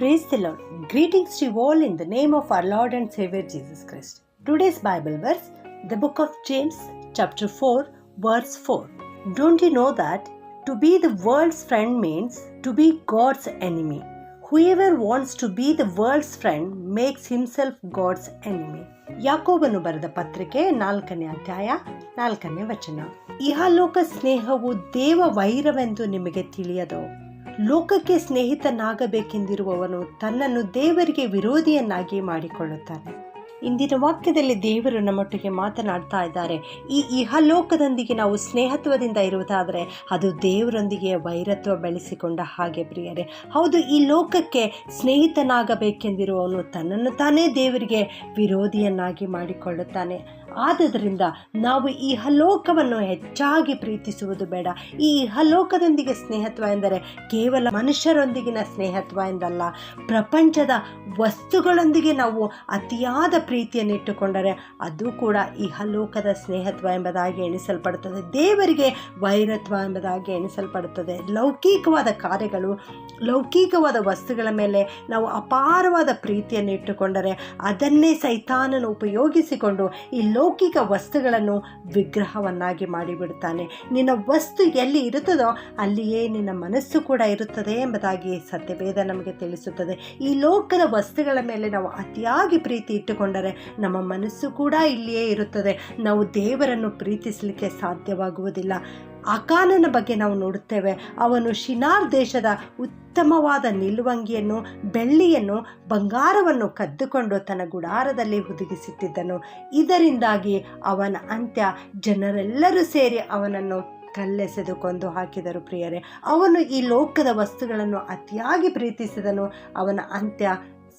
Praise the Lord. Greetings to you all in the name of our Lord and Savior Jesus Christ. Today's Bible verse, the book of James, chapter 4, verse 4. Don't you know that to be the world's friend means to be God's enemy? Whoever wants to be the world's friend makes himself God's enemy. ಯಾಕೋಬನು ಬರೆದ ಪತ್ರಿಕೆ ನಾಲ್ಕನೇ ಅಧ್ಯಾಯ ನಾಲ್ಕನೇ ವಚನ ಇಹಲೋಕ ಸ್ನೇಹವು ದೇವ ವೈರವೆಂದು ನಿಮಗೆ ತಿಳಿಯದು ಲೋಕಕ್ಕೆ ಸ್ನೇಹಿತನಾಗಬೇಕೆಂದಿರುವವನು ತನ್ನನ್ನು ದೇವರಿಗೆ ವಿರೋಧಿಯನ್ನಾಗಿ ಮಾಡಿಕೊಳ್ಳುತ್ತಾನೆ. ಇಂದಿನ ವಾಕ್ಯದಲ್ಲಿ ದೇವರು ನಮ್ಮೊಟ್ಟಿಗೆ ಮಾತನಾಡ್ತಾ ಇದ್ದಾರೆ. ಈ ಇಹಲೋಕದೊಂದಿಗೆ ನಾವು ಸ್ನೇಹತ್ವದಿಂದ ಇರುವುದಾದರೆ ಅದು ದೇವರೊಂದಿಗೆ ವೈರತ್ವ ಬೆಳೆಸಿಕೊಂಡ ಹಾಗೆ ಪ್ರಿಯರೇ. ಹೌದು, ಈ ಲೋಕಕ್ಕೆ ಸ್ನೇಹಿತನಾಗಬೇಕೆಂದಿರುವವನು ತನ್ನನ್ನು ತಾನೇ ದೇವರಿಗೆ ವಿರೋಧಿಯನ್ನಾಗಿ ಮಾಡಿಕೊಳ್ಳುತ್ತಾನೆ. ಆದುದರಿಂದ ನಾವು ಈ ಹಲೋಕವನ್ನು ಹೆಚ್ಚಾಗಿ ಪ್ರೀತಿಸುವುದು ಬೇಡ. ಈ ಇಹಲೋಕದೊಂದಿಗೆ ಸ್ನೇಹತ್ವ ಎಂದರೆ ಕೇವಲ ಮನುಷ್ಯರೊಂದಿಗಿನ ಸ್ನೇಹತ್ವ ಎಂದಲ್ಲ. ಪ್ರಪಂಚದ ವಸ್ತುಗಳೊಂದಿಗೆ ನಾವು ಅತಿಯಾದ ಪ್ರೀತಿಯನ್ನು ಇಟ್ಟುಕೊಂಡರೆ ಅದು ಕೂಡ ಇಹಲೋಕದ ಸ್ನೇಹತ್ವ ಎಂಬುದಾಗಿ ಎಣಿಸಲ್ಪಡುತ್ತದೆ. ದೇವರಿಗೆ ವೈರತ್ವ ಎಂಬುದಾಗಿ ಎಣಿಸಲ್ಪಡುತ್ತದೆ. ಲೌಕಿಕವಾದ ಕಾರ್ಯಗಳು, ಲೌಕಿಕವಾದ ವಸ್ತುಗಳ ಮೇಲೆ ನಾವು ಅಪಾರವಾದ ಪ್ರೀತಿಯನ್ನು ಇಟ್ಟುಕೊಂಡರೆ ಅದನ್ನೇ ಸೈತಾನನು ಉಪಯೋಗಿಸಿಕೊಂಡು ಈ ಲೌಕಿಕ ವಸ್ತುಗಳನ್ನು ವಿಗ್ರಹವನ್ನಾಗಿ ಮಾಡಿಬಿಡ್ತಾನೆ ನಿನ್ನ ವಸ್ತು ಎಲ್ಲಿ ಇರುತ್ತದೋ ಅಲ್ಲಿಯೇ ನಿನ್ನ ಮನಸ್ಸು ಕೂಡ ಇರುತ್ತದೆ ಎಂಬುದಾಗಿ ಸತ್ಯವೇದ ನಮಗೆ ತಿಳಿಸುತ್ತದೆ. ಈ ಲೋಕದ ವಸ್ತುಗಳ ಮೇಲೆ ನಾವು ಅತಿಯಾಗಿ ಪ್ರೀತಿ ಇಟ್ಟುಕೊಂಡರೆ ನಮ್ಮ ಮನಸ್ಸು ಕೂಡ ಇಲ್ಲಿಯೇ ಇರುತ್ತದೆ. ನಾವು ದೇವರನ್ನು ಪ್ರೀತಿಸಲಿಕ್ಕೆ ಸಾಧ್ಯವಾಗುವುದಿಲ್ಲ. ಅಕಾನನ ಬಗ್ಗೆ ನಾವು ನೋಡುತ್ತೇವೆ. ಅವನು ಶಿನಾರ್ ದೇಶದ ಉತ್ತಮವಾದ ನಿಲುವಂಗಿಯನ್ನು, ಬೆಳ್ಳಿಯನ್ನು, ಬಂಗಾರವನ್ನು ಕದ್ದುಕೊಂಡು ತನ್ನ ಗುಡಾರದಲ್ಲಿ ಹುದುಗಿಸಿಟ್ಟಿದ್ದನು. ಇದರಿಂದಾಗಿ ಅವನ ಅಂತ್ಯ ಜನರೆಲ್ಲರೂ ಸೇರಿ ಅವನನ್ನು ಕಲ್ಲೆಸೆದು ಕೊಂದು ಹಾಕಿದರು ಪ್ರಿಯರೇ. ಅವನು ಈ ಲೋಕದ ವಸ್ತುಗಳನ್ನು ಅತಿಯಾಗಿ ಪ್ರೀತಿಸಿದನು. ಅವನ ಅಂತ್ಯ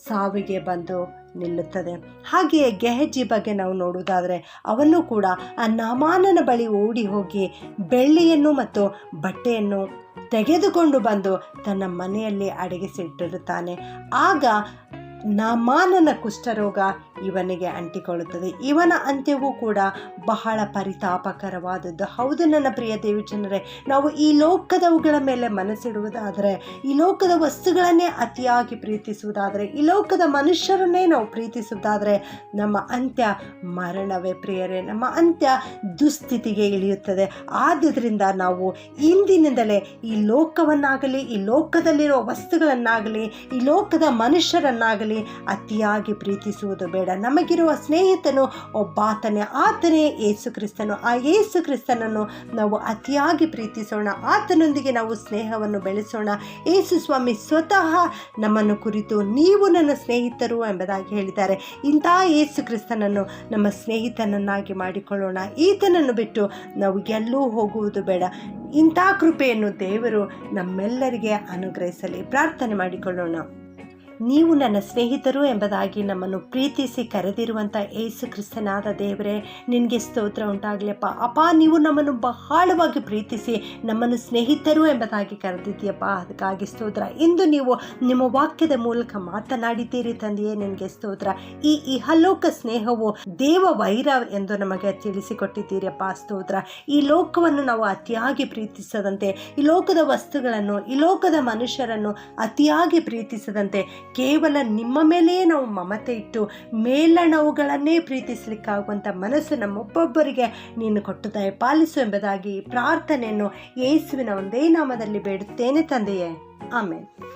ಸಾವಿಗೆ ಬಂದು ನಿಲ್ಲುತ್ತದೆ. ಹಾಗೆಯೇ ಗೆಹಜಿ ಬಗ್ಗೆ ನಾವು ನೋಡುವುದಾದರೆ ಅವನು ಕೂಡ ಆ ನಾಮಾನನ ಬಳಿ ಓಡಿ ಹೋಗಿ ಬೆಳ್ಳಿಯನ್ನು ಮತ್ತು ಬಟ್ಟೆಯನ್ನು ತೆಗೆದುಕೊಂಡು ಬಂದು ತನ್ನ ಮನೆಯಲ್ಲಿ ಅಡಗಿಸಿಟ್ಟಿರುತ್ತಾನೆ. ಆಗ ನಾಮಾನನ ಕುಷ್ಠರೋಗ ಇವನಿಗೆ ಅಂಟಿಕೊಳ್ಳುತ್ತದೆ. ಇವನ ಅಂತ್ಯವೂ ಕೂಡ ಬಹಳ ಪರಿತಾಪಕರವಾದದ್ದು. ಹೌದು ನನ್ನ ಪ್ರಿಯ ದೇವಜನರೇ, ನಾವು ಈ ಲೋಕದವುಗಳ ಮೇಲೆ ಮನಸ್ಸಿಡುವುದಾದರೆ, ಈ ಲೋಕದ ವಸ್ತುಗಳನ್ನೇ ಅತಿಯಾಗಿ ಪ್ರೀತಿಸುವುದಾದರೆ, ಈ ಲೋಕದ ಮನುಷ್ಯರನ್ನೇ ನಾವು ಪ್ರೀತಿಸುವುದಾದರೆ, ನಮ್ಮ ಅಂತ್ಯ ಮರಣವೇ ಪ್ರಿಯರೇ. ನಮ್ಮ ಅಂತ್ಯ ದುಸ್ಥಿತಿಗೆ ಇಳಿಯುತ್ತದೆ. ಆದ್ದರಿಂದ ನಾವು ಇಂದಿನಿಂದಲೇ ಈ ಲೋಕವನ್ನಾಗಲಿ, ಈ ಲೋಕದಲ್ಲಿರುವ ವಸ್ತುಗಳನ್ನಾಗಲಿ, ಈ ಲೋಕದ ಮನುಷ್ಯರನ್ನಾಗಲಿ ಅತಿಯಾಗಿ ಪ್ರೀತಿಸುವುದು ಬೇಡ. ನಮಗಿರುವ ಸ್ನೇಹಿತನು ಒಬ್ಬಾತನೇ. ಆತನೇ ಏಸು ಕ್ರಿಸ್ತನು, ಆ ಏಸು ಕ್ರಿಸ್ತನನ್ನು ನಾವು ಅತಿಯಾಗಿ ಪ್ರೀತಿಸೋಣ. ಆತನೊಂದಿಗೆ ನಾವು ಸ್ನೇಹವನ್ನು ಬೆಳೆಸೋಣ. ಏಸು ಸ್ವಾಮಿ ಸ್ವತಃ ನಮ್ಮನ್ನು ಕುರಿತು ನೀವು ನನ್ನ ಸ್ನೇಹಿತರು ಎಂಬುದಾಗಿ ಹೇಳಿದ್ದಾರೆ. ಇಂಥ ಏಸು ಕ್ರಿಸ್ತನನ್ನು ನಮ್ಮ ಸ್ನೇಹಿತನನ್ನಾಗಿ ಮಾಡಿಕೊಳ್ಳೋಣ. ಈತನನ್ನು ಬಿಟ್ಟು ನಾವು ಎಲ್ಲೂ ಹೋಗುವುದು ಬೇಡ. ಇಂಥ ಕೃಪೆಯನ್ನು ದೇವರು ನಮ್ಮೆಲ್ಲರಿಗೆ ಅನುಗ್ರಹಿಸಲಿ. ಪ್ರಾರ್ಥನೆ ಮಾಡಿಕೊಳ್ಳೋಣ. ನೀವು ನನ್ನ ಸ್ನೇಹಿತರು ಎಂಬುದಾಗಿ ನಮ್ಮನ್ನು ಪ್ರೀತಿಸಿ ಕರೆದಿರುವಂಥ ಏಸು ಕ್ರಿಸ್ತನಾದ ದೇವರೇ, ನಿನಗೆ ಸ್ತೋತ್ರ ಉಂಟಾಗಲಿಯಪ್ಪ. ಅಪ್ಪ, ನೀವು ನಮ್ಮನ್ನು ಬಹಳವಾಗಿ ಪ್ರೀತಿಸಿ ನಮ್ಮನ್ನು ಸ್ನೇಹಿತರು ಎಂಬುದಾಗಿ ಕರೆದಿದ್ದೀಯಪ್ಪ. ಅದಕ್ಕಾಗಿ ಸ್ತೋತ್ರ. ಇಂದು ನೀವು ನಿಮ್ಮ ವಾಕ್ಯದ ಮೂಲಕ ಮಾತನಾಡಿದ್ದೀರಿ ತಂದೆಯೇ, ನಿನಗೆ ಸ್ತೋತ್ರ. ಈ ಇಹಲೋಕ ಸ್ನೇಹವು ದೇವ ವೈರ ಎಂದು ನಮಗೆ ತಿಳಿಸಿಕೊಟ್ಟಿದ್ದೀರಿಯಪ್ಪ ಸ್ತೋತ್ರ. ಈ ಲೋಕವನ್ನು ನಾವು ಅತಿಯಾಗಿ ಪ್ರೀತಿಸದಂತೆ, ಈ ಲೋಕದ ವಸ್ತುಗಳನ್ನು, ಈ ಲೋಕದ ಮನುಷ್ಯರನ್ನು ಅತಿಯಾಗಿ ಪ್ರೀತಿಸದಂತೆ ಕೇವಲ ನಿಮ್ಮ ಮೇಲೆಯೇ ನಾವು ಮಮತೆ ಇಟ್ಟು ಮೇಲಣವುಗಳನ್ನೇ ಪ್ರೀತಿಸಲಿಕ್ಕಾಗುವಂಥ ಮನಸ್ಸು ನಮ್ಮೊಬ್ಬೊಬ್ಬರಿಗೆ ನೀನು ಕೊಟ್ಟು ದಯ ಪಾಲಿಸು ಎಂಬುದಾಗಿ ಪ್ರಾರ್ಥನೆಯನ್ನು ಯೇಸುವಿನ ಒಂದೇ ನಾಮದಲ್ಲಿ ಬೇಡುತ್ತೇನೆ ತಂದೆಯೇ. ಆಮೇಲೆ